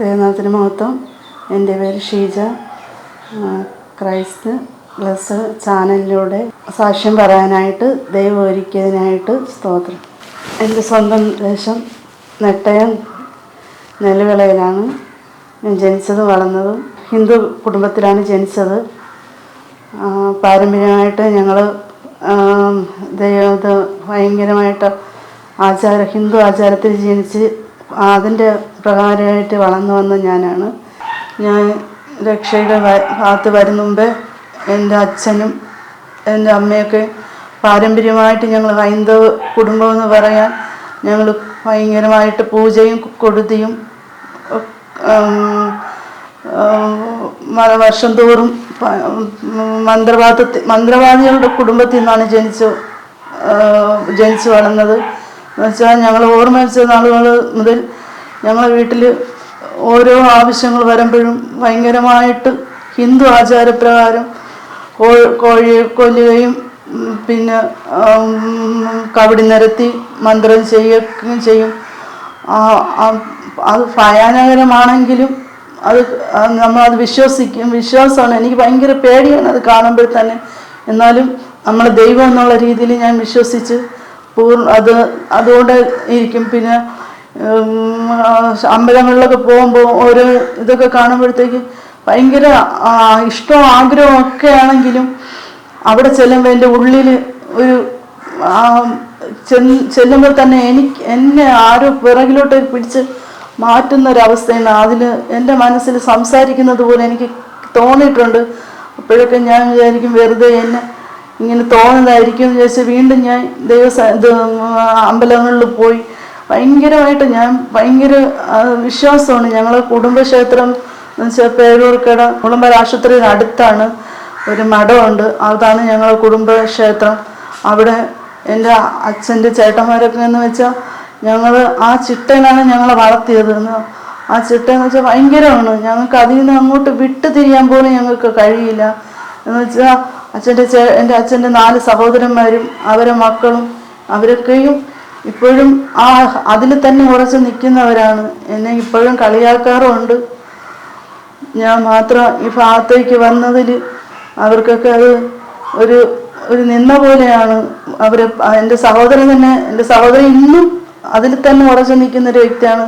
ദേവനാഥന് മഹത്വം. എന്റെ പേര് ഷീജ. ക്രൈസ്റ്റ് പ്ലസ് ചാനലിലൂടെ സാക്ഷ്യം പറയാനായിട്ട് ദൈവം ഒരുക്കിയതിനായിട്ട് സ്തോത്രം. എന്റെ സ്വന്തം ദേശം നെട്ടയം നെല്ലുവിളയിലാണ് ഞാൻ ജനിച്ചതും വളർന്നതും ഹിന്ദു കുടുംബത്തിലാണ് ജനിച്ചത്. പാരമ്പര്യമായിട്ട് ഞങ്ങൾ ദൈവത്തെ ഭയങ്കരമായിട്ട് ആചാര ഹിന്ദു ആചാരത്തിൽ ജനിച്ച് അതിന്റെ പ്രകാരമായിട്ട് വളർന്നു വന്ന ഞാനാണ്. ഞാൻ രക്ഷയുടെ ഭാഗത്ത് വരുന്ന മുമ്പേ എന്റെ അച്ഛനും എന്റെ അമ്മയൊക്കെ പാരമ്പര്യമായിട്ട് ഞങ്ങൾ ഹൈന്ദവ കുടുംബം എന്ന് പറയാൻ ഞങ്ങൾ ഭയങ്കരമായിട്ട് പൂജയും കൊടുതിയും വർഷം തോറും മന്ത്രവാദ മന്ത്രവാദികളുടെ കുടുംബത്തിൽ നിന്നാണ് ജനിച്ചു ജനിച്ചു വളർന്നത്. എന്നുവെച്ചാൽ ഞങ്ങൾ ഓർമ്മ വെച്ച നാളുകൾ മുതൽ ഞങ്ങളെ വീട്ടിൽ ഓരോ ആവശ്യങ്ങൾ വരുമ്പോഴും ഭയങ്കരമായിട്ട് ഹിന്ദു ആചാരപ്രകാരം കോ- കോഴിയെ കൊല്ലുകയും പിന്നെ കവടി നിരത്തി മന്ത്രം ചെയ്യുകയും ചെയ്യും. അത് ഭയാനകരമാണെങ്കിലും അത് നമ്മളത് വിശ്വസിക്കും. വിശ്വാസമാണ്. എനിക്ക് ഭയങ്കര പേടിയാണ് അത് കാണുമ്പോൾ തന്നെ. എന്നാലും നമ്മൾ ദൈവം എന്നുള്ള രീതിയിൽ ഞാൻ വിശ്വസിച്ച് പൂർണ അത് അതുകൊണ്ട് ഇരിക്കും. പിന്നെ അമ്പലങ്ങളിലൊക്കെ പോകുമ്പോൾ ഓരോ ഇതൊക്കെ കാണുമ്പോഴത്തേക്ക് ഭയങ്കര ഇഷ്ടവും ആഗ്രഹവും ഒക്കെ ആണെങ്കിലും അവിടെ ചെല്ലുമ്പോൾ എന്റെ ഉള്ളിൽ ഒരു ചെല്ലുമ്പോൾ തന്നെ എനിക്ക് എന്നെ ആരോ പിറകിലോട്ട് പിടിച്ച് മാറ്റുന്ന ഒരവസ്ഥയാണ് അതിൽ എന്റെ മനസ്സിൽ സംസാരിക്കുന്നത് പോലെ എനിക്ക് തോന്നിയിട്ടുണ്ട്. അപ്പോഴൊക്കെ ഞാൻ വിചാരിക്കും വെറുതെ എന്നെ ഇങ്ങനെ തോന്നുന്നതായിരിക്കും എന്ന് വിചാരിച്ച് വീണ്ടും ഞാൻ ദൈവസ ഇത് അമ്പലങ്ങളിൽ പോയി. ഭയങ്കരമായിട്ട് ഞാൻ ഭയങ്കര വിശ്വാസമാണ്. ഞങ്ങളെ കുടുംബക്ഷേത്രം എന്ന് വെച്ചാൽ പേരൂർക്കട കുളമ്പര അടുത്താണ് ഒരു മഠമുണ്ട്. അതാണ് ഞങ്ങളുടെ കുടുംബക്ഷേത്രം. അവിടെ എന്റെ അച്ഛന്റെ ചേട്ടന്മാരൊക്കെ എന്ന് വെച്ചാൽ ഞങ്ങൾ ആ ചിട്ടനാണ് ഞങ്ങളെ വളർത്തിയത് ആ ചിട്ട എന്ന് വെച്ചാൽ ഭയങ്കരമാണ്. ഞങ്ങൾക്ക് അതിൽ നിന്ന് അങ്ങോട്ട് വിട്ടു തിരിയാൻ പോലും ഞങ്ങൾക്ക് കഴിയില്ല. എന്ന് വെച്ചാൽ അച്ഛന്റെ ചേ എന്റെ അച്ഛന്റെ നാല് സഹോദരന്മാരും അവരെ മക്കളും അവരൊക്കെയും ഇപ്പോഴും ആ അതിൽ തന്നെ ഉറച്ച് നിൽക്കുന്നവരാണ്. എന്നെ ഇപ്പോഴും കളിയാക്കാറുമുണ്ട്. ഞാൻ മാത്രം ഈ ഭാഗത്തേക്ക് വന്നതിൽ അവർക്കൊക്കെ അത് ഒരു ഒരു നിന്ന പോലെയാണ്. അവർ എന്റെ സഹോദരൻ തന്നെ എന്റെ സഹോദരൻ ഇന്നും അതിൽ തന്നെ ഉറച്ചു നിൽക്കുന്ന ഒരു വ്യക്തിയാണ്.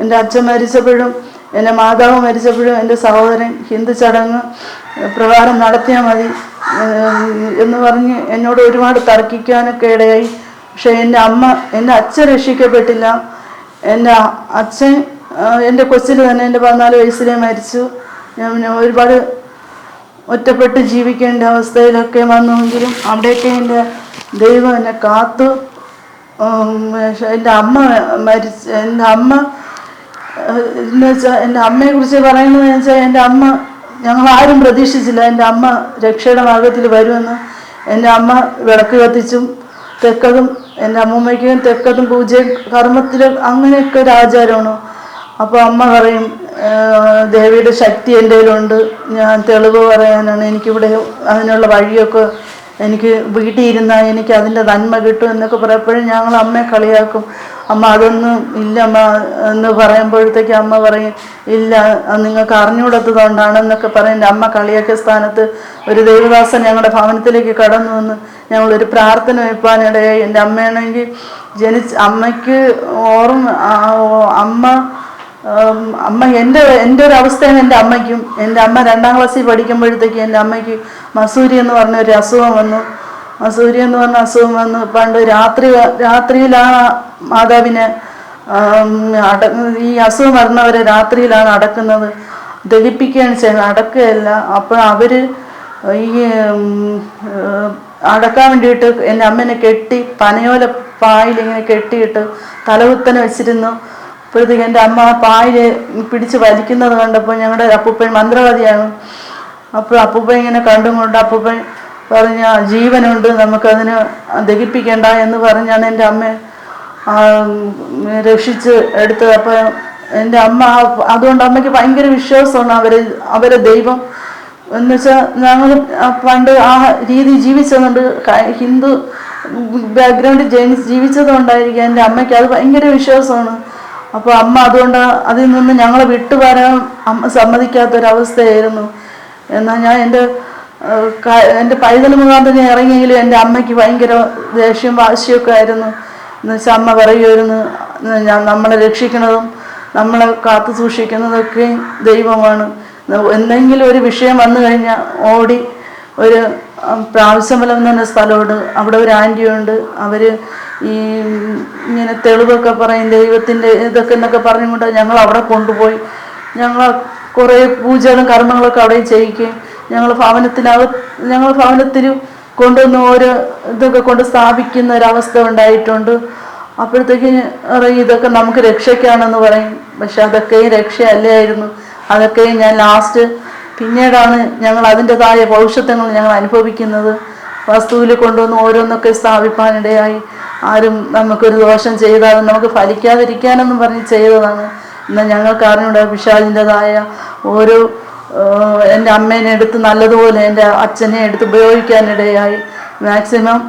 എന്റെ അച്ഛൻ മരിച്ചപ്പോഴും എന്റെ മാതാവ് മരിച്ചപ്പോഴും എന്റെ സഹോദരൻ ഹിന്ദു ചടങ്ങ് പ്രകാരം നടത്തിയാൽ മതി. എന്ന് പറഞ്ഞ് എന്നോട് ഒരുപാട് തർക്കിക്കാനൊക്കെ ഇടയായി. പക്ഷെ എന്റെ അമ്മ എന്റെ അച്ഛൻ രക്ഷിക്കപ്പെട്ടില്ല. എന്റെ അച്ഛൻ എന്റെ കൊച്ചിൽ തന്നെ എന്റെ പതിനാല് വയസ്സിലേ മരിച്ചു. ഞാൻ ഒരുപാട് ഒറ്റപ്പെട്ട് ജീവിക്കേണ്ട അവസ്ഥയിലൊക്കെ വന്നുവെങ്കിലും അവിടെയൊക്കെ എന്റെ ദൈവം എന്നെ കാത്തു. എന്റെ അമ്മ മരിച്ച എന്റെ അമ്മ എന്ന് വെച്ചാൽ എന്റെ അമ്മയെക്കുറിച്ച് പറയുന്നത് വെച്ചാൽ എന്റെ അമ്മ ഞങ്ങൾ ആരും പ്രതീക്ഷിച്ചില്ല. എന്റെ അമ്മ രക്ഷയുടെ മാർഗത്തിൽ വരുമെന്ന്. എന്റെ അമ്മ വിളക്ക് കത്തിച്ചും തെക്കതും എന്റെ അമ്മൂമ്മയ്ക്കും തെക്കതും പൂജയും കർമ്മത്തിൽ അങ്ങനെയൊക്കെ ഒരു ആചാരമാണ്. അപ്പോൾ അമ്മ പറയും ദേവിയുടെ ശക്തി എന്റെ കയ്യിലുണ്ട്. ഞാൻ തെളിവ് പറയാനാണ്. എനിക്കിവിടെ അതിനുള്ള വഴിയൊക്കെ എനിക്ക് വീട്ടിൽ ഇരുന്നാൽ എനിക്ക് അതിന്റെ നന്മ കിട്ടും എന്നൊക്കെ പറയപ്പോഴും ഞങ്ങൾ അമ്മയെ കളിയാക്കും. അമ്മ അതൊന്നും ഇല്ല അമ്മ എന്ന് പറയുമ്പോഴത്തേക്ക് അമ്മ പറയും ഇല്ല നിങ്ങൾക്ക് അറിഞ്ഞുകൂടാത്തതുകൊണ്ടാണെന്നൊക്കെ പറയുന്നത് അമ്മ കളിയൊക്കെ സ്ഥാനത്ത് ഒരു ദേവദാസൻ ഞങ്ങളുടെ ഭവനത്തിലേക്ക് കടന്നു വന്ന് ഞങ്ങളൊരു പ്രാർത്ഥന വെപ്പാനിടയായി എന്റെ അമ്മയാണെങ്കിൽ ജനിച്ച് അമ്മയ്ക്ക് ഓർമ്മ അമ്മ അമ്മ എന്റെ എന്റെ ഒരു അവസ്ഥയാണ് എന്റെ അമ്മയ്ക്കും. എന്റെ അമ്മ രണ്ടാം ക്ലാസ്സിൽ പഠിക്കുമ്പോഴത്തേക്ക് എന്റെ അമ്മയ്ക്ക് മസൂരി എന്ന് പറഞ്ഞ ഒരു അസുഖം വന്നു. മസൂരി എന്ന് പറഞ്ഞ അസുഖം വന്ന് പണ്ട് രാത്രി രാത്രിയിലാണ് മാതാവിനെ ഉം, അട ഈ അസുഖം വരുന്നവരെ രാത്രിയിലാണ് അടക്കുന്നത്. ദഹിപ്പിക്കുകയാണ് ചെയ്യുന്നത്. അടക്കുകയല്ല. അപ്പോൾ അവർ ഈ അടക്കാൻ വേണ്ടിയിട്ട് എന്റെ അമ്മനെ കെട്ടി പനയോല പായിൽ ഇങ്ങനെ കെട്ടിയിട്ട് തലകുത്തനെ വെച്ചിരുന്നു. അപ്പോഴത്തേക്ക് എന്റെ അമ്മ ആ പായിൽ പിടിച്ച് വലിക്കുന്നത് കണ്ടപ്പോൾ ഞങ്ങളുടെ അപ്പൂപ്പൻ മന്ത്രവാദിയാണ്. അപ്പോൾ അപ്പൂപ്പൻ ഇങ്ങനെ കണ്ടും കൊണ്ട് അപ്പൂപ്പൻ പറഞ്ഞ ജീവനുണ്ട് നമുക്കതിന് ദഹിപ്പിക്കേണ്ട എന്ന് പറഞ്ഞാണ് എന്റെ അമ്മ രക്ഷിച്ച് എടുത്തത്. അപ്പോൾ എന്റെ അമ്മ അതുകൊണ്ട് അമ്മയ്ക്ക് ഭയങ്കര വിശ്വാസമാണ് അവരെ അവരെ ദൈവം. എന്ന് വെച്ചാൽ ഞങ്ങൾ പണ്ട് ആ രീതി ജീവിച്ചതുകൊണ്ട് ഹിന്ദു ബാക്ക്ഗ്രൗണ്ടിൽ ജനി ജീവിച്ചത് കൊണ്ടായിരിക്കും എന്റെ അമ്മയ്ക്ക് അത് ഭയങ്കര വിശ്വാസമാണ്. അപ്പോൾ അമ്മ അതുകൊണ്ട് അതിൽ നിന്ന് ഞങ്ങളെ വിട്ടുവരാൻ അമ്മ സമ്മതിക്കാത്തൊരവസ്ഥയായിരുന്നു. എന്നാൽ ഞാൻ എന്റെ എന്റെ പൈതൽ മുഖാന്തരം ഞാൻ ഇറങ്ങിയെങ്കിലും എന്റെ അമ്മയ്ക്ക് ഭയങ്കര ദേഷ്യം വാശിയൊക്കെ ആയിരുന്നു. എന്ന് വെച്ചാൽ അമ്മ പറയുമായിരുന്നു നമ്മളെ രക്ഷിക്കുന്നതും നമ്മളെ കാത്തു സൂക്ഷിക്കുന്നതൊക്കെ ദൈവമാണ്. എന്തെങ്കിലും ഒരു വിഷയം വന്നു കഴിഞ്ഞാൽ ഓടി ഒരു പ്രാവശ്യം പ്രാവശ്യമലം എന്ന് പറഞ്ഞ സ്ഥലമുണ്ട് അവിടെ ഒരു ആന്റിയുണ്ട് അവർ ഈ ഇങ്ങനെ തെളിവൊക്കെ പറയും ദൈവത്തിന്റെ ഇതൊക്കെ എന്നൊക്കെ പറഞ്ഞുകൊണ്ട് ഞങ്ങൾ അവിടെ കൊണ്ടുപോയി. ഞങ്ങൾ കുറേ പൂജകളും കർമ്മങ്ങളൊക്കെ അവിടെ ചെയ്യിക്കുകയും ഞങ്ങൾ ഭവനത്തിനകത്ത് ഞങ്ങൾ ഭവനത്തിൽ കൊണ്ടുവന്ന് ഓരോ ഇതൊക്കെ കൊണ്ട് സ്ഥാപിക്കുന്ന ഒരവസ്ഥ ഉണ്ടായിട്ടുണ്ട്. അപ്പോഴത്തേക്ക് ഇതൊക്കെ നമുക്ക് രക്ഷയ്ക്കാണെന്ന് പറയും. പക്ഷെ അതൊക്കെയും രക്ഷയല്ലായിരുന്നു അതൊക്കെയും ഞാൻ ലാസ്റ്റ് പിന്നീടാണ് ഞങ്ങൾ അതിന്റെതായ ഭവിഷ്യത്വങ്ങൾ ഞങ്ങൾ അനുഭവിക്കുന്നത്. വസ്തുവിൽ കൊണ്ടുവന്ന് ഓരോന്നൊക്കെ സ്ഥാപിപ്പാനിടയായി. ആരും നമുക്കൊരു ദോഷം ചെയ്താലും നമുക്ക് ഫലിക്കാതിരിക്കാനെന്നും പറഞ്ഞ് ചെയ്തതാണ്. എന്നാൽ ഞങ്ങൾക്ക് വിശാലിന്റെതായ ഓരോ എന്റെ അമ്മേനെ എടുത്ത് നല്ലതുപോലെ എന്റെ അച്ഛനെ എടുത്ത് ഉപയോഗിക്കാനിടയായി. മാക്സിമം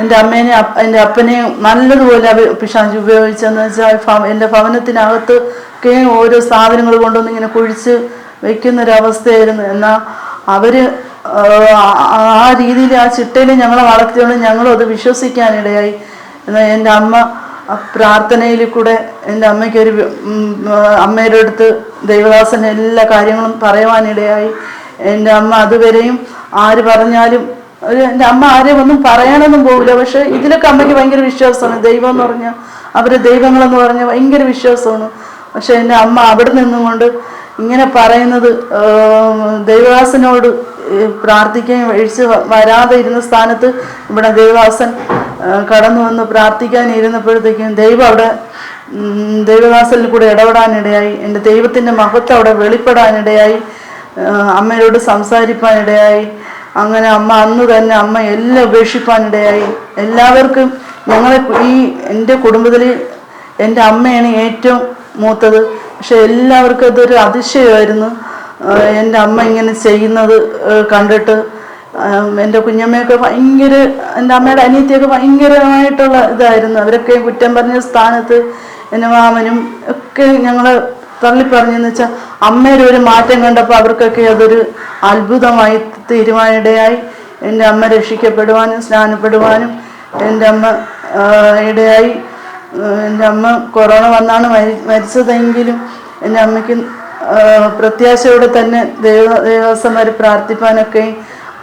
എന്റെ അമ്മേനെ എന്റെ അപ്പനെയും നല്ലതുപോലെ പിശാച് ഉപയോഗിച്ചെന്ന് വെച്ചാൽ എന്റെ ഭവനത്തിനകത്ത് ഒക്കെ ഓരോ സാധനങ്ങൾ കൊണ്ടുവന്ന് ഇങ്ങനെ കുഴിച്ച് വെക്കുന്നൊരവസ്ഥയായിരുന്നു. എന്നാൽ അവർ ആ രീതിയിൽ ആ ചിട്ടയിൽ ഞങ്ങളെ വളർത്തിയോണ്ട് ഞങ്ങളും അത് വിശ്വസിക്കാനിടയായി. എന്നാൽ എന്റെ അമ്മ പ്രാർത്ഥനയിൽ കൂടെ എന്റെ അമ്മയ്ക്കൊരു അമ്മയുടെ അടുത്ത് ദൈവദാസൻ എല്ലാ കാര്യങ്ങളും പറയുവാനിടയായി. എന്റെ അമ്മ അതുവരെയും ആര് പറഞ്ഞാലും ഒരു എന്റെ അമ്മ ആരെയും ഒന്നും പറയാനൊന്നും പോകില്ല പക്ഷെ ഇതിലൊക്കെ അമ്മയ്ക്ക് ഭയങ്കര വിശ്വാസമാണ്. ദൈവം എന്ന് പറഞ്ഞാൽ അവരെ ദൈവങ്ങളെന്ന് പറഞ്ഞാൽ ഭയങ്കര വിശ്വാസമാണ്. പക്ഷെ എന്റെ അമ്മ അവിടെ നിന്നുകൊണ്ട് ഇങ്ങനെ പറയുന്നത് ദൈവദാസനോട് ഒഴിച്ച് വ- വരാതെ ഇരുന്ന സ്ഥാനത്ത് ഇവിടെ ദേവദാസൻ കടന്നു വന്ന് പ്രാർത്ഥിക്കാൻ ഇരുന്നപ്പോഴത്തേക്കും ദൈവം അവിടെ ദൈവദാസനിൽ കൂടെ ഇടപെടാനിടയായി എന്റെ ദൈവത്തിന്റെ മഹത്വം അവിടെ വെളിപ്പെടാനിടയായി അമ്മയോട് സംസാരിപ്പാനിടയായി അങ്ങനെ അമ്മ അന്ന് തന്നെ അമ്മ എല്ലാം ഉപേക്ഷിപ്പാനിടയായി. എല്ലാവർക്കും ഞങ്ങളെ ഈ എന്റെ കുടുംബത്തിൽ എന്റെ അമ്മയാണ് ഏറ്റവും മൂത്തത്. പക്ഷെ എല്ലാവർക്കും അതൊരു അതിശയമായിരുന്നു. എന്റെ അമ്മ ഇങ്ങനെ ചെയ്യുന്നത് കണ്ടിട്ട് എന്റെ കുഞ്ഞമ്മയൊക്കെ ഭയങ്കര എന്റെ അമ്മയുടെ അനിയത്തിയൊക്കെ ഭയങ്കരമായിട്ടുള്ള ഇതായിരുന്നു. അവരൊക്കെ കുറ്റം പറഞ്ഞ സ്ഥാനത്ത് എന്റെ മാമനും ഒക്കെ ഞങ്ങളെ തള്ളിപ്പറഞ്ഞെന്ന് വെച്ചാൽ അമ്മയുടെ ഒരു മാറ്റം കണ്ടപ്പോൾ അവർക്കൊക്കെ അതൊരു അത്ഭുതമായി തീരുമാനിടയായി. എന്റെ അമ്മ രക്ഷിക്കപ്പെടുവാനും സ്നാനപ്പെടുവാനും എന്റെ അമ്മ ഇടയായി. എന്റെ അമ്മ കൊറോണ വന്നാണ് മരി മരിച്ചതെങ്കിലും എന്റെ അമ്മയ്ക്ക് പ്രത്യാശയോടെ തന്നെ ദൈവ ദേവസ്വന്മാർ പ്രാർത്ഥിപ്പാനൊക്കെ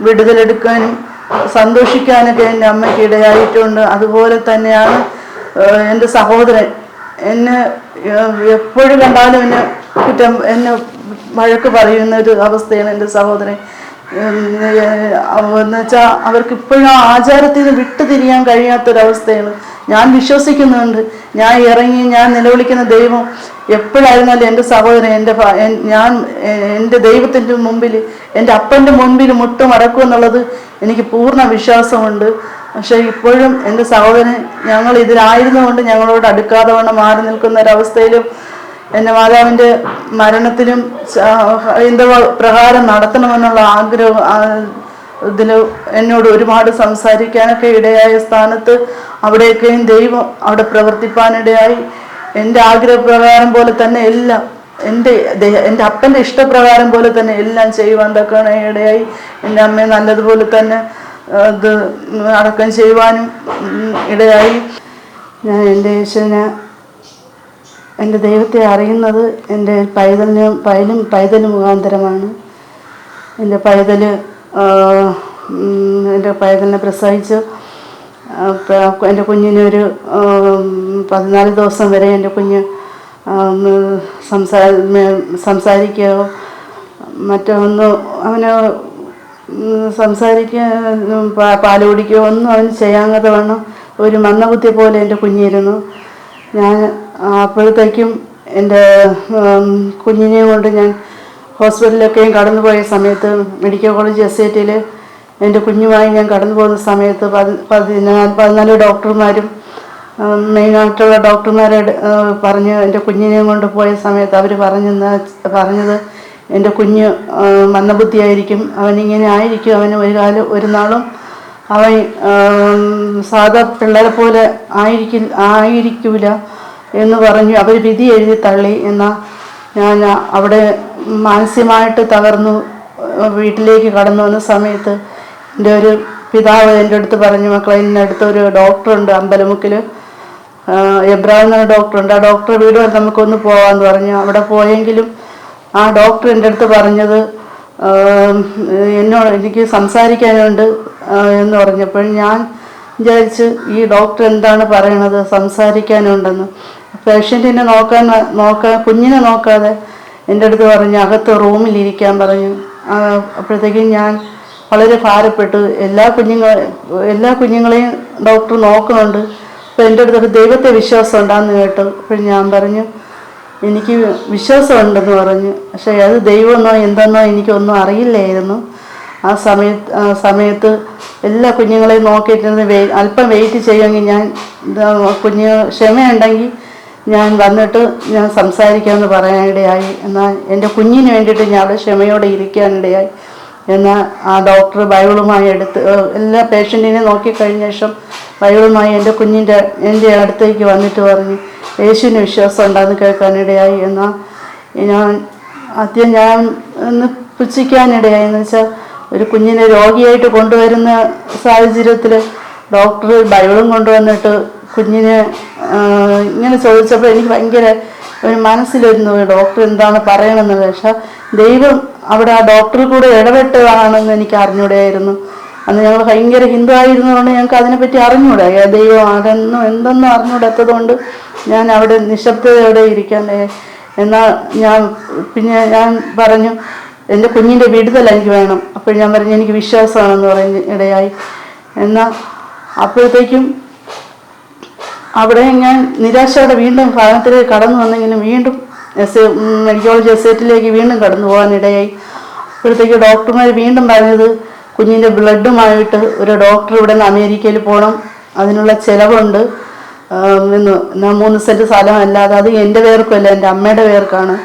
വിടുതലെടുക്കാനും സന്തോഷിക്കാനൊക്കെ എന്റെ അമ്മയ്ക്ക് ഇടയായിട്ടുണ്ട്. അതുപോലെ തന്നെയാണ് എന്റെ സഹോദരൻ. എന്നെ എപ്പോഴും കണ്ടാലും എന്നെ കുറ്റം എന്നെ വഴക്ക് പറയുന്ന ഒരു അവസ്ഥയാണ് എന്റെ സഹോദരൻ. എന്ന് വെച്ചാൽ അവർക്ക് ഇപ്പോഴും ആ ആചാരത്തിൽ നിന്ന് വിട്ടുതിരിയാൻ കഴിയാത്തൊരവസ്ഥയാണ്. ഞാൻ വിശ്വസിക്കുന്നുണ്ട്. ഞാൻ ഇറങ്ങി ഞാൻ നിലവിളിക്കുന്ന ദൈവം എപ്പോഴായിരുന്നാലും എന്റെ സഹോദരൻ എന്റെ ഞാൻ എന്റെ ദൈവത്തിന്റെ മുമ്പിൽ എന്റെ അപ്പന്റെ മുമ്പിൽ മുട്ടുമടക്കും എന്നുള്ളത് എനിക്ക് പൂർണ വിശ്വാസമുണ്ട്. പക്ഷേ ഇപ്പോഴും എന്റെ സഹോദരൻ ഞങ്ങൾ ഇതിലായിരുന്നുകൊണ്ട് ഞങ്ങളോട് അടുക്കാതെ വണ്ണം മാറി നിൽക്കുന്ന ഒരവസ്ഥയിലും എന്റെ മാതാവിന്റെ മരണത്തിലും ഹൈന്ദവ പ്രകാരം നടത്തണമെന്നുള്ള ആഗ്രഹം ഇതിൽ എന്നോട് ഒരുപാട് സംസാരിക്കാനൊക്കെ ഇടയായ സ്ഥാനത്ത് അവിടെയൊക്കെയും ദൈവം അവിടെ പ്രവർത്തിപ്പാനിടയായി. എന്റെ ആഗ്രഹപ്രകാരം പോലെ തന്നെ എല്ലാം എന്റെ എന്റെ അപ്പന്റെ ഇഷ്ടപ്രകാരം പോലെ തന്നെ എല്ലാം ചെയ്യുവാൻ തക്കാണ് ഇടയായി. എന്റെ അമ്മയെ നല്ലതുപോലെ തന്നെ ഇത് അടക്കം ചെയ്യുവാനും ഇടയായി. ഞാൻ എന്റെ യേശുവിനെ എന്റെ ദൈവത്തെ അറിയുന്നത് എന്റെ പൈതലിന് പൈലും പൈതൽ മുഖാന്തരമാണ്. എന്റെ പൈതൽ എന്റെ പൈതലിനെ പ്രസവിച്ച് എന്റെ കുഞ്ഞിനൊരു പതിനാല് ദിവസം വരെ എന്റെ കുഞ്ഞ് സംസാ സംസാരിക്കുകയോ മറ്റൊന്നും അവന് സംസാരിക്കുക പാൽ കുടിക്കുകയോ ഒന്നും അവന് ചെയ്യാതെ ഒരു മന്ദബുദ്ധി പോലെ എന്റെ കുഞ്ഞിരുന്നു. ഞാൻ അപ്പോഴത്തേക്കും എന്റെ കുഞ്ഞിനെ കൊണ്ട് ഞാൻ ഹോസ്പിറ്റലിലൊക്കെയും കടന്നു പോയ സമയത്ത് മെഡിക്കൽ കോളേജ് എസ് ഐ ടിയിൽ എന്റെ കുഞ്ഞുമായി ഞാൻ കടന്നു പോകുന്ന സമയത്ത് പതി പതിനാല് പതിനാല് ഡോക്ടർമാരും മെയിനായിട്ടുള്ള ഡോക്ടർമാരെ പറഞ്ഞ് എന്റെ കുഞ്ഞിനെയും കൊണ്ട് പോയ സമയത്ത് അവർ പറഞ്ഞെന്ന് പറഞ്ഞത് എന്റെ കുഞ്ഞ് മന്ദബുദ്ധിയായിരിക്കും അവനിങ്ങനെ ആയിരിക്കും അവന് ഒരു കാലം ഒരു നാളും അവൻ സാധാ പിള്ളേരെ പോലെ ആയിരിക്കും ആയിരിക്കൂല എന്ന് പറഞ്ഞു. അവർ വിധി എഴുതി തള്ളി എന്നാൽ ഞാൻ അവിടെ മാനസികമായിട്ട് തകർന്നു വീട്ടിലേക്ക് കടന്നു വന്ന സമയത്ത് എന്റെ ഒരു പിതാവ് എന്റെ അടുത്ത് പറഞ്ഞു മക്കളെ എന്റെ അടുത്ത് ഒരു ഡോക്ടറുണ്ട് അമ്പലമുക്കിൽ. എബ്രാഹിം എന്ന ഡോക്ടറുണ്ട് ആ ഡോക്ടറെ വീട് വരെ നമുക്കൊന്ന് പോകാമെന്ന് പറഞ്ഞു. അവിടെ പോയെങ്കിലും ആ ഡോക്ടർ എന്റെ അടുത്ത് പറഞ്ഞത് എന്നോട് എനിക്ക് സംസാരിക്കാനുണ്ട് എന്ന് പറഞ്ഞപ്പോൾ ഞാൻ വിചാരിച്ച് ഈ ഡോക്ടർ എന്താണ് പറയണത് സംസാരിക്കാനുണ്ടെന്ന്. പേഷ്യന്റിനെ നോക്കാൻ നോക്കാൻ കുഞ്ഞിനെ നോക്കാതെ എന്റെ അടുത്ത് പറഞ്ഞു അകത്ത് റൂമിലിരിക്കാൻ പറഞ്ഞു. അപ്പോഴത്തേക്കും ഞാൻ വളരെ ഭാരപ്പെട്ടു. എല്ലാ കുഞ്ഞുങ്ങൾ എല്ലാ കുഞ്ഞുങ്ങളെയും ഡോക്ടർ നോക്കുന്നുണ്ട്. അപ്പോൾ എന്റെ അടുത്തൊക്കെ ദൈവത്തെ വിശ്വാസം ഉണ്ടാകുന്നു കേട്ടു. അപ്പോൾ ഞാൻ പറഞ്ഞു എനിക്ക് വിശ്വാസമുണ്ടെന്ന് പറഞ്ഞു. പക്ഷേ അത് ദൈവമെന്നോ എന്തെന്നോ എനിക്കൊന്നും അറിയില്ലായിരുന്നു. ആ സമയത്ത് ആ സമയത്ത് എല്ലാ കുഞ്ഞുങ്ങളെയും നോക്കിയിട്ടിരുന്ന് വെ അല്പം വെയിറ്റ് ചെയ്യുമെങ്കിൽ ഞാൻ കുഞ്ഞു ക്ഷമയുണ്ടെങ്കിൽ ഞാൻ വന്നിട്ട് ഞാൻ സംസാരിക്കാമെന്ന് പറയാനിടയായി. എന്നാൽ എന്റെ കുഞ്ഞിന് വേണ്ടിയിട്ട് ഞാൻ അവിടെ ക്ഷമയോടെ ഇരിക്കാനിടയായി. എന്നാൽ ആ ഡോക്ടർ ബൈബിളുമായി എടുത്ത് എല്ലാ പേഷ്യന്റിനെ നോക്കിക്കഴിഞ്ഞ ശേഷം ബൈബിളുമായി എന്റെ കുഞ്ഞിന്റെ എന്റെ അടുത്തേക്ക് വന്നിട്ട് പറഞ്ഞു യേശുവിന് വിശ്വാസം ഉണ്ടെന്ന് കേൾക്കാനിടയായി എന്നാൽ ഞാൻ ആദ്യം ഞാൻ ഒന്ന് പുച്ഛിക്കാനിടയായി എന്ന് വെച്ചാൽ ഒരു കുഞ്ഞിനെ രോഗിയായിട്ട് കൊണ്ടുവരുന്ന സാഹചര്യത്തിൽ ഡോക്ടർ ബൈബിളും കൊണ്ടുവന്നിട്ട് കുഞ്ഞിനെ ഇങ്ങനെ ചോദിച്ചപ്പോൾ എനിക്ക് ഭയങ്കര ഒരു മനസ്സിലിരുന്നു ഡോക്ടർ എന്താണ് പറയണമെന്നുള്ളത് പക്ഷേ ദൈവം അവിടെ ആ ഡോക്ടർ കൂടെ ഇടപെട്ടതാണെന്ന് എനിക്ക് അറിഞ്ഞൂടെയായിരുന്നു. അന്ന് ഞങ്ങൾ ഭയങ്കര ഹിന്ദു ആയിരുന്നതുകൊണ്ട് ഞങ്ങൾക്ക് അതിനെപ്പറ്റി അറിഞ്ഞൂടാ? ദൈവം അതെന്നും എന്തെന്നും അറിഞ്ഞൂടാത്തതുകൊണ്ട് ഞാൻ അവിടെ നിശബ്ദതയോടെ ഇരിക്കാൻ എന്നാൽ ഞാൻ പിന്നെ ഞാൻ പറഞ്ഞു എന്റെ കുഞ്ഞിന്റെ വിടുതൽ എനിക്ക് വേണം. അപ്പോൾ ഞാൻ പറഞ്ഞു എനിക്ക് വിശ്വാസമാണെന്ന് പറഞ്ഞ് ഇടയായി. എന്നാൽ അപ്പോഴത്തേക്കും അവിടെ ഞാൻ നിരാശയോടെ വീണ്ടും ഭവനത്തിലേക്ക് കടന്നു വന്നെങ്കിലും വീണ്ടും മെഡിക്കൽ കോളേജ് എസ്റ്റേറ്റിലേക്ക് വീണ്ടും കടന്നു പോകാനിടയായി. അപ്പോഴത്തേക്ക് ഡോക്ടർമാർ വീണ്ടും പറഞ്ഞത് കുഞ്ഞിന്റെ ബ്ലഡുമായിട്ട് ഒരു ഡോക്ടർ ഇവിടെ നിന്ന് അമേരിക്കയിൽ പോകണം അതിനുള്ള ചിലവുണ്ട്. എന്ന് മൂന്ന് സെന്റ് സ്ഥലമല്ലാതെ അത് എന്റെ പേർക്കുമല്ല എന്റെ അമ്മയുടെ പേർക്കാണ്.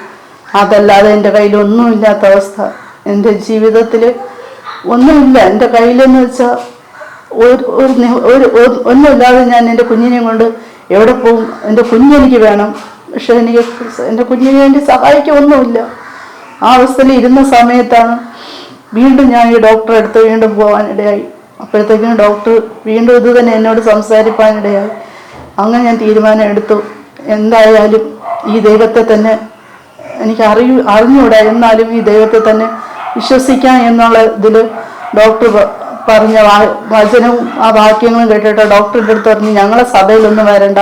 അതല്ലാതെ എന്റെ കയ്യിൽ ഒന്നുമില്ലാത്ത അവസ്ഥ. എന്റെ ജീവിതത്തിൽ ഒന്നുമില്ല. എന്റെ കയ്യിലെന്ന് വെച്ചാൽ ഒരു ഒരു- ഒന്നുമില്ലാതെ ഞാൻ എന്റെ കുഞ്ഞിനെയും കൊണ്ട് എവിടെ പോകും? എന്റെ കുഞ്ഞെനിക്ക് വേണം. പക്ഷെ എനിക്ക് എന്റെ കുഞ്ഞിന് വേണ്ടി സഹായിക്കൊന്നുമില്ല ആ അവസ്ഥയിൽ ഇരുന്ന സമയത്താണ് വീണ്ടും ഞാൻ ഈ ഡോക്ടറെ അടുത്ത് വീണ്ടും പോകാനിടയായി. അപ്പോഴത്തേക്കും ഡോക്ടർ വീണ്ടും ഇത് തന്നെ എന്നോട് സംസാരിപ്പാനിടയായി. അങ്ങനെ ഞാൻ തീരുമാനം എടുത്തു എന്തായാലും ഈ ദൈവത്തെ തന്നെ എനിക്ക് അറിയൂ അറിഞ്ഞൂടാ എന്നാലും ഈ ദൈവത്തെ തന്നെ വിശ്വസിക്കാം എന്നുള്ള ഇതിൽ ഡോക്ടർ പറഞ്ഞ വാ- വചനവും ആ വാക്യങ്ങളും കേട്ടിട്ട് ഡോക്ടറിന്റെ അടുത്ത് പറഞ്ഞ് ഞങ്ങളെ സഭയിലൊന്നും വരണ്ട.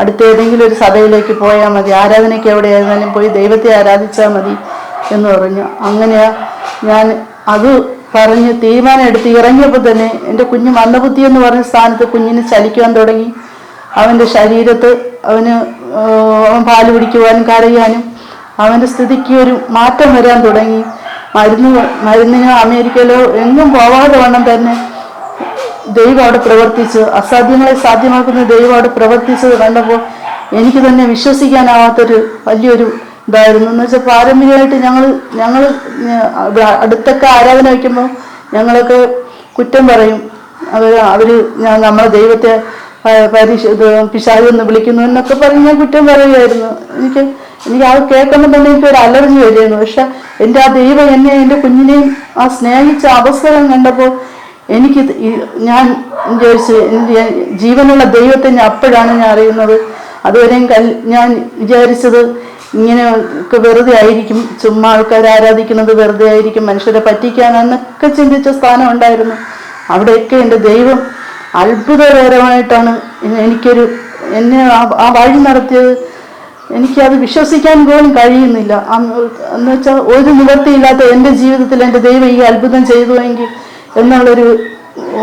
അടുത്ത ഏതെങ്കിലും ഒരു സഭയിലേക്ക് പോയാൽ മതി ആരാധനയ്ക്ക് എവിടെയായിരുന്നാലും പോയി ദൈവത്തെ ആരാധിച്ചാൽ മതി എന്ന് പറഞ്ഞു. അങ്ങനെ ഞാൻ അത് പറഞ്ഞ് തീരുമാനം എടുത്ത് ഇറങ്ങിയപ്പോൾ തന്നെ എന്റെ കുഞ്ഞ് മന്ദബുദ്ധി എന്ന് പറഞ്ഞ സ്ഥാനത്ത് കുഞ്ഞിന് ചലിക്കാൻ തുടങ്ങി. അവന്റെ ശരീരത്ത് അവന് അവൻ പാൽ പിടിക്കുവാനും കരയാനും അവന്റെ സ്ഥിതിക്ക് ഒരു മാറ്റം വരാൻ തുടങ്ങി. മരുന്ന് മരുന്നിന് അമേരിക്കയിലോ എങ്ങും പോവാതെ വണ്ണം തന്നെ ദൈവം അവിടെ പ്രവർത്തിച്ച് അസാധ്യങ്ങളെ സാധ്യമാക്കുന്ന ദൈവം അവിടെ പ്രവർത്തിച്ചത് കണ്ടപ്പോൾ എനിക്ക് തന്നെ വിശ്വസിക്കാനാവാത്തൊരു വലിയൊരു ഇതായിരുന്നു. എന്ന് വെച്ചാൽ പാരമ്പര്യമായിട്ട് ഞങ്ങൾ ഞങ്ങൾ അടുത്തൊക്കെ ആരാധന വയ്ക്കുമ്പോൾ ഞങ്ങളൊക്കെ കുറ്റം പറയും. അവർ അവർ നമ്മളെ ദൈവത്തെ പരീക്ഷ എന്ന് വിളിക്കുന്നു എന്നൊക്കെ പറഞ്ഞ് ഞാൻ കുറ്റം പറയുമായിരുന്നു എനിക്ക് എനിക്ക് അത് കേൾക്കുമ്പോൾ തന്നെ എനിക്ക് ഒരു അലർജി വരുമായിരുന്നു പക്ഷെ എന്റെ ആ ദൈവം എന്നെ എന്റെ കുഞ്ഞിനെയും ആ സ്നേഹിച്ച അവസരം കണ്ടപ്പോൾ എനിക്ക് ഞാൻ വിചാരിച്ച് ജീവനുള്ള ദൈവത്തെ ഞാൻ അപ്പോഴാണ് ഞാൻ അറിയുന്നത്. അതുവരെയും കൽ ഞാൻ വിചാരിച്ചത് ഇങ്ങനെ വെറുതെ ആയിരിക്കും ചുമ്മാ ആൾക്കാർ ആരാധിക്കുന്നത് വെറുതെ ആയിരിക്കും മനുഷ്യരെ പറ്റിക്കാനെന്നൊക്കെ ചിന്തിച്ച സ്ഥാനം ഉണ്ടായിരുന്നു. അവിടെയൊക്കെ എന്റെ ദൈവം അത്ഭുതകരമായിട്ടാണ് എനിക്കൊരു എന്നെ ആ- വഴി നടത്തിയത്. എനിക്കത് വിശ്വസിക്കാൻ പോലും കഴിയുന്നില്ല. എന്ന് വെച്ചാൽ ഒരു നിവൃത്തിയില്ലാത്ത എന്റെ ജീവിതത്തിൽ എന്റെ ദൈവം ഈ അത്ഭുതം ചെയ്തുവെങ്കിൽ എന്നുള്ളൊരു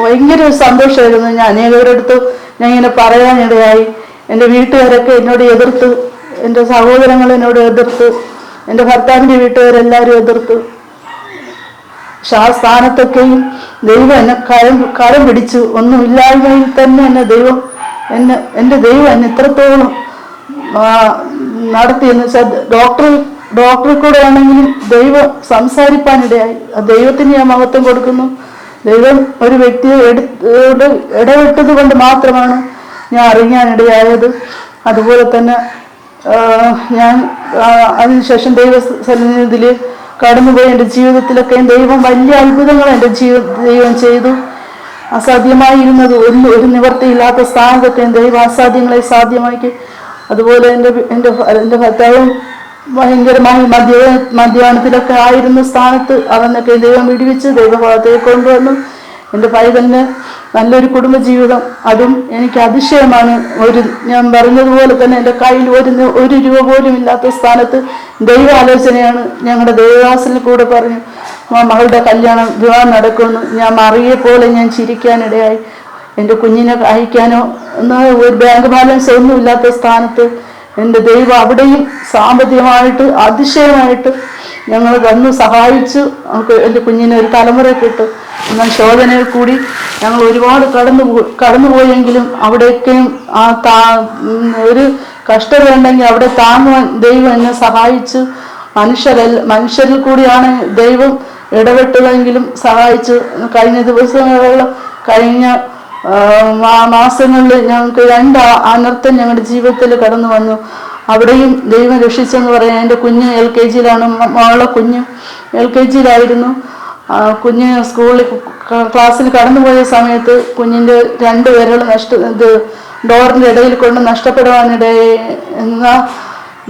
ഭയങ്കര ഒരു സന്തോഷമായിരുന്നു ഞാൻ. അനേകരടുത്ത് ഞാൻ ഇങ്ങനെ പറയാനിടയായി. എന്റെ വീട്ടുകാരൊക്കെ എന്നോട് എതിർത്ത് എന്റെ സഹോദരങ്ങൾ എന്നോട് എതിർത്ത് എന്റെ ഭർത്താവിന്റെ വീട്ടുകാരെല്ലാവരും എതിർത്ത്. പക്ഷെ ആ സ്ഥാനത്തൊക്കെയും ദൈവം എന്നെ കരം കരം പിടിച്ചു. ഒന്നുമില്ലായ്മയിൽ തന്നെ എന്നെ ദൈവം എന്നെ എന്റെ ദൈവം എന്നെ ഇത്രത്തോളം നടത്തിയെന്ന് വെച്ചാൽ ഡോക്ടർ ഡോക്ടറെ കൂടെ ആണെങ്കിലും ദൈവം സംസാരിപ്പാനിടയായി. ദൈവത്തിന് ഞാൻ മഹത്വം കൊടുക്കുന്നു. ദൈവം ഒരു വ്യക്തിയെ എടുത്ത് ഇടപെട്ടത് കൊണ്ട് മാത്രമാണ് ഞാൻ അറിയാനിടയായത്. അതുപോലെ തന്നെ ഞാൻ അതിനുശേഷം ദൈവ സന്നിധിയിൽ കടന്നുപോയി എന്റെ ജീവിതത്തിലൊക്കെ ദൈവം വലിയ അത്ഭുതങ്ങൾ എന്റെ ജീവ ദൈവം ചെയ്തു. അസാധ്യമായിരുന്നത് ഒരു ഒരു നിവർത്തിയില്ലാത്ത സ്ഥാനത്തൊക്കെ ദൈവം അസാധ്യങ്ങളെ സാധ്യമാക്കി. അതുപോലെ എന്റെ എന്റെ എന്റെ ഭർത്താവും ഭയങ്കരമായി മദ്യ മദ്യപാനത്തിലൊക്കെ ആയിരുന്ന സ്ഥാനത്ത് അവനൊക്കെ ദൈവം വിടിവിച്ച് ദൈവഭാഗത്തെ കൊണ്ടുവന്നു. എന്റെ പൈതലിന് നല്ലൊരു കുടുംബജീവിതം. അതും എനിക്ക് അതിശയമാണ്. ഒരു ഞാൻ പറഞ്ഞതുപോലെ തന്നെ എന്റെ കയ്യിൽ ഒരു ഒരു രൂപ പോലും ഇല്ലാത്ത സ്ഥാനത്ത് ദൈവാലോചനയാണ് ഞങ്ങളുടെ ദേവദാസനിൽ കൂടെ പറഞ്ഞു "മ- മകളുടെ കല്യാണം വിവാഹം നടക്കുമെന്ന് ഞാൻ മറിയെ പോലെ ഞാൻ ചിരിക്കാനിടയായി. എന്റെ കുഞ്ഞിനെ അയക്കാനോ എന്നാൽ ഒരു ബാങ്ക് ബാലൻസ് ഒന്നും ഇല്ലാത്ത സ്ഥാനത്ത് എന്റെ ദൈവം അവിടെയും സാമ്പത്തികമായിട്ട് അതിശയമായിട്ട് ഞങ്ങൾ വന്ന് സഹായിച്ച് നമുക്ക് എന്റെ കുഞ്ഞിനെ ഒരു തലമുറ കിട്ടും എന്നാൽ ശോധനയിൽ കൂടി ഞങ്ങൾ ഒരുപാട് കടന്നു കടന്നുപോയെങ്കിലും അവിടെയൊക്കെയും ആ താ ഒരു കഷ്ടത ഉണ്ടെങ്കിൽ അവിടെ താങ്ങുവാൻ ദൈവം എന്നെ സഹായിച്ച് മനുഷ്യരല്ല മനുഷ്യരിൽ കൂടിയാണ് ദൈവം ഇടപെട്ടതെങ്കിലും സഹായിച്ച് കഴിഞ്ഞ ദിവസങ്ങളിൽ കഴിഞ്ഞ മാസങ്ങളിൽ ഞങ്ങൾക്ക് രണ്ട് അനർത്ഥം ഞങ്ങളുടെ ജീവിതത്തിൽ കടന്നു വന്നു. അവിടെയും ദൈവം രക്ഷിച്ചെന്ന് പറയാൻ എന്റെ കുഞ്ഞ് എൽ കെ ജിയിലാണ്. മോളെ കുഞ്ഞ് എൽ കെ ജിയിലായിരുന്നു. കുഞ്ഞ് സ്കൂളിൽ ക്ലാസ്സിൽ കടന്നുപോയ സമയത്ത് കുഞ്ഞിന്റെ രണ്ട് വിരൽ നഷ്ട ഇത് ഡോറിന്റെ ഇടയിൽ കൊണ്ട് നഷ്ടപ്പെടുവാനിടയെ എന്ന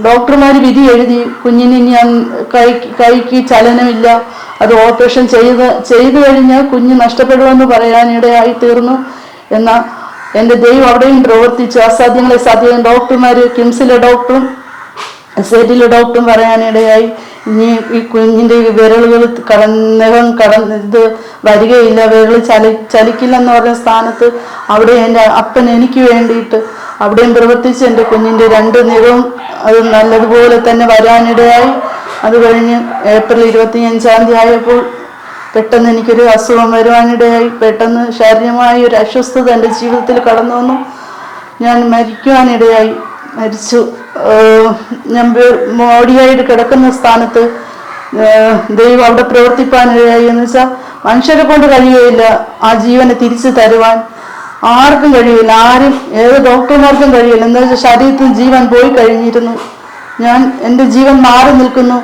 ഡോക്ടർമാർ വിധി എഴുതി കുഞ്ഞിന് ഇനി കൈ കൈക്ക് ചലനമില്ല. അത് ഓപ്പറേഷൻ ചെയ്ത് ചെയ്തു കഴിഞ്ഞാൽ കുഞ്ഞ് നഷ്ടപ്പെടുമെന്ന് പറയാനിടയായി തീർന്നു. എന്നാൽ എന്റെ ദൈവം അവിടെയും പ്രവർത്തിച്ചു. അസാധ്യങ്ങളെ സാധ്യം ഡോക്ടർമാർ കിംസിലെ ഡോക്ടറും സെറ്റിലെ ഡോക്ടറും പറയാനിടയായി. ഇനി ഈ കുഞ്ഞിന്റെ ഈ വിരലുകൾ കടന്നകം കടന്ന് ഇത് വരികയില്ല. വിരൽ ചലി ചലിക്കില്ലെന്ന് പറഞ്ഞ സ്ഥാനത്ത് അവിടെ എന്റെ അപ്പൻ എനിക്ക് വേണ്ടിയിട്ട് അവിടെയും പ്രവർത്തിച്ച് എന്റെ കുഞ്ഞിന്റെ രണ്ട് നിറവും അത് നല്ലതുപോലെ തന്നെ വരാനിടയായി. അത് കഴിഞ്ഞ് ഏപ്രിൽ ഇരുപത്തിയഞ്ചാം തീയതി ആയപ്പോൾ പെട്ടെന്ന് എനിക്കൊരു അസുഖം വരുവാനിടയായി. പെട്ടെന്ന് ശാരീരികമായ ഒരു അസ്വസ്ഥത എന്റെ ജീവിതത്തിൽ കടന്നു വന്നു. ഞാൻ മരിക്കുവാനിടയായി. മരിച്ചു. ഞാൻ മോടിയായിട്ട് കിടക്കുന്ന സ്ഥാനത്ത് ദൈവം അവിടെ പ്രവർത്തിപ്പാനിടയായി എന്ന് വെച്ചാൽ മനുഷ്യരെ കൊണ്ട് കഴിയുകയില്ല ആ ജീവനെ തിരിച്ചു തരുവാൻ. ആർക്കും കഴിയില്ല. ആരും ഏത് ഡോക്ടർമാർക്കും കഴിയില്ല. എന്താ വെച്ചാൽ ശരീരത്തിൽ ജീവൻ പോയി കഴിഞ്ഞിരുന്നു. ഞാൻ എന്റെ ജീവൻ മാറി നിൽക്കുന്നു.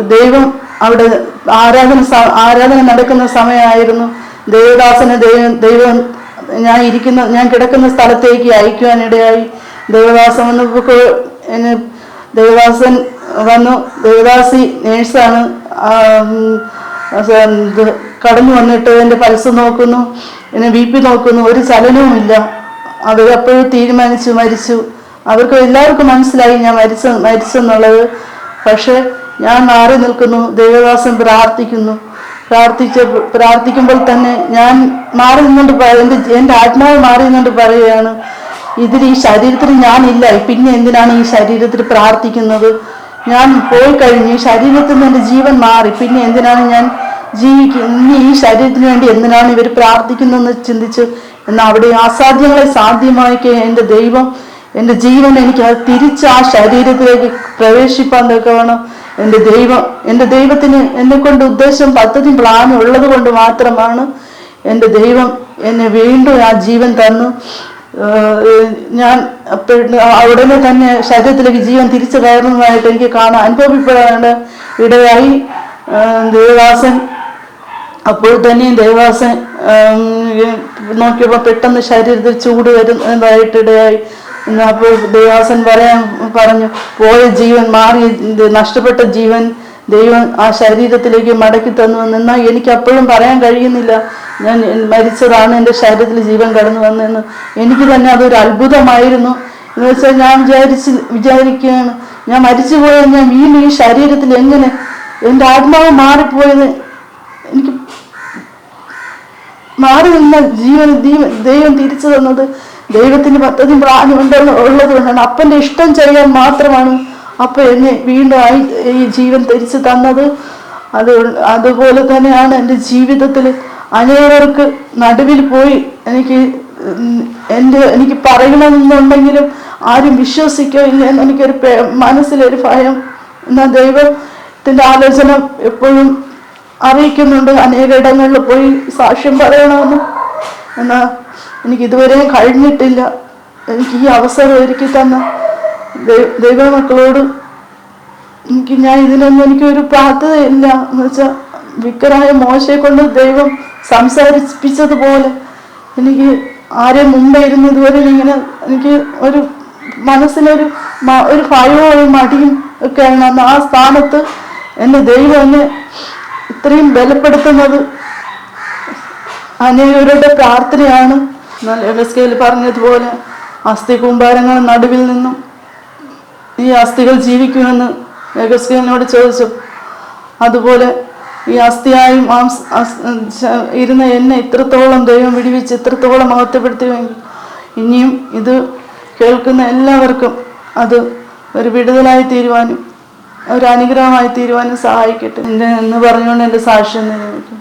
ദൈവം അവിടെ ആരാധന ആരാധന നടക്കുന്ന സമയമായിരുന്നു. ദേവദാസനെ ദൈവം ദൈവം ഞാൻ ഇരിക്കുന്ന ഞാൻ കിടക്കുന്ന സ്ഥലത്തേക്ക് അയക്കുവാനിടയായി. ദേവദാസൻ എന്നെ ദേവദാസൻ വന്നു. ദേവദാസി നേഴ്സാണ്. കടന്നു വന്നിട്ട് എന്റെ പൾസ് നോക്കുന്നു. എന്നെ ബി പി നോക്കുന്നു. ഒരു ചലനവുമില്ല. അവരപ്പോഴും തീരുമാനിച്ചു മരിച്ചു. അവർക്ക് എല്ലാവർക്കും മനസ്സിലായി ഞാൻ മരിച്ച മരിച്ചെന്നുള്ളത്. പക്ഷെ ഞാൻ മാറി നിൽക്കുന്നു ദേവദാസൻ പ്രാർത്ഥിക്കുന്നു. പ്രാർത്ഥിച്ച പ്രാർത്ഥിക്കുമ്പോൾ തന്നെ ഞാൻ മാറി നിന്നുകൊണ്ട് എന്റെ എന്റെ ആത്മാവ് മാറി നിന്നുകൊണ്ട് പറയുകയാണ് ഇതിൽ ഈ ശരീരത്തിൽ ഇല്ല പിന്നെ എന്തിനാണ് ഈ ശരീരത്തിൽ പ്രാർത്ഥിക്കുന്നത്? ഞാൻ പോയി കഴിഞ്ഞു ഈ ശരീരത്തിൽ നിന്ന് എന്റെ ജീവൻ മാറി. പിന്നെ എന്തിനാണ് ഞാൻ ജീവിക്കുന്നത് ഇനി ഈ ശരീരത്തിന് വേണ്ടി എന്തിനാണ് ഇവർ പ്രാർത്ഥിക്കുന്നതെന്ന് ചിന്തിച്ച് എന്നാൽ അവിടെ അസാധ്യങ്ങളെ സാധ്യമാക്കി എന്റെ ദൈവം എന്റെ ജീവൻ എനിക്ക് തിരിച്ച് ആ ശരീരത്തിലേക്ക് പ്രവേശിപ്പാൻ തക്കവണ്ണം എന്റെ ദൈവം എന്റെ ദൈവത്തിന് എന്നെ കൊണ്ട് ഉദ്ദേശം പദ്ധതി പ്ലാൻ ഉള്ളത് കൊണ്ട് മാത്രമാണ് എന്റെ ദൈവം എന്നെ വീണ്ടും ആ ജീവൻ തന്നു. ഞാൻ ഉടനെ തന്നെ ശരീരത്തിലേക്ക് ജീവൻ തിരിച്ചു കയറുന്നതായിട്ട് എനിക്ക് കാണാൻ അനുഭവപ്പെടാണ്ട് ഇടയായി. ദേവദാസൻ അപ്പോൾ തന്നെ ദേവദാസൻ നോക്കിയപ്പോൾ പെട്ടെന്ന് ശരീരത്തിൽ ചൂട് വരുന്നതായിട്ടിടയായി എന്നാ അപ്പോൾ ദേവാസൻ പറയാൻ പറഞ്ഞു പോയ ജീവൻ മാറി നഷ്ടപ്പെട്ട ജീവൻ ദൈവം ആ ശരീരത്തിലേക്ക് മടക്കി തന്നു എന്നാൽ എനിക്ക് അപ്പോഴും പറയാൻ കഴിയുന്നില്ല. ഞാൻ മരിച്ചതാണ് എന്റെ ശരീരത്തിൽ ജീവൻ കടന്നു വന്നതെന്ന്. എനിക്ക് തന്നെ അതൊരു അത്ഭുതമായിരുന്നു. എന്ന് വെച്ചാൽ ഞാൻ വിചാരിച്ച് വിചാരിക്കുകയാണ് ഞാൻ മരിച്ചു പോയാൽ ഞാൻ വീണ്ടും ഈ ശരീരത്തിൽ എങ്ങനെ എന്റെ ആത്മാവ് മാറിപ്പോയത്? എനിക്ക് മാറി നിന്ന ജീവൻ ദൈവം തിരിച്ചു തന്നത് ദൈവത്തിന് പദ്ധതി പ്ലാനും ഉണ്ടെന്ന് ഉള്ളത് കൊണ്ടാണ്. അപ്പന്റെ ഇഷ്ടം ചെയ്യാൻ മാത്രമാണ് അപ്പ എന്നെ വീണ്ടും ഈ ജീവൻ തിരിച്ചു തന്നത്. അത് അതുപോലെ തന്നെയാണ് എന്റെ ജീവിതത്തിൽ അനേകർക്ക് നടുവിൽ പോയി എനിക്ക് എന്റെ എനിക്ക് പറയണമെന്നുണ്ടെങ്കിലും ആരും വിശ്വസിക്കോ ഇല്ല എന്ന് എനിക്കൊരു മനസ്സിലൊരു ഭയം. എന്നാൽ ദൈവത്തിന്റെ ആലോചന എപ്പോഴും അറിയിക്കുന്നുണ്ട്. അനേക ഇടങ്ങളിൽ പോയി സാക്ഷ്യം പറയണമെന്ന്. എന്നാൽ എനിക്ക് ഇതുവരെയും കഴിഞ്ഞിട്ടില്ല. എനിക്ക് ഈ അവസരം ഒരുക്കി തന്ന ദൈവ ദൈവമക്കളോട് എനിക്ക് ഞാൻ ഇതിനൊന്നും എനിക്കൊരു പ്രാർത്ഥതയില്ല എന്ന് വെച്ചാൽ വിക്കറായ മോശയെ കൊണ്ട് ദൈവം സംസാരിപ്പിച്ചതുപോലെ എനിക്ക് ആരെ മുമ്പേ ഇരുന്ന് ഇതുവരെ ഇങ്ങനെ എനിക്ക് ഒരു മനസ്സിനൊരു ഒരു ഭയവും ഒരു മടിയും ഒക്കെയാണ് അന്ന് ആ സ്ഥാനത്ത് എന്റെ ദൈവം എന്നെ ഇത്രയും ബലപ്പെടുത്തുന്നത്. അനേകരുടെ പ്രാർത്ഥനയാണ് എന്നാൽ പറഞ്ഞതുപോലെ അസ്ഥി കൂമ്പാരങ്ങൾ നടുവിൽ നിന്നും ഈ അസ്ഥികൾ ജീവിക്കുമെന്ന് എഗസ്കേലിനോട് ചോദിച്ചു. അതുപോലെ ഈ അസ്ഥിയായും മാംസ ഇരുന്ന എന്നെ ഇത്രത്തോളം ദൈവം വിടിവിച്ച് ഇത്രത്തോളം മഹത്വപ്പെടുത്തിയെങ്കിൽ ഇനിയും ഇത് കേൾക്കുന്ന എല്ലാവർക്കും അത് ഒരു വിടുതലായി തീരുവാനും ഒരു അനുഗ്രഹമായി തീരുവാനും സഹായിക്കട്ടെ. എന്ന് പറഞ്ഞുകൊണ്ട് എന്റെ സാക്ഷ്യം നിലനിൽക്കും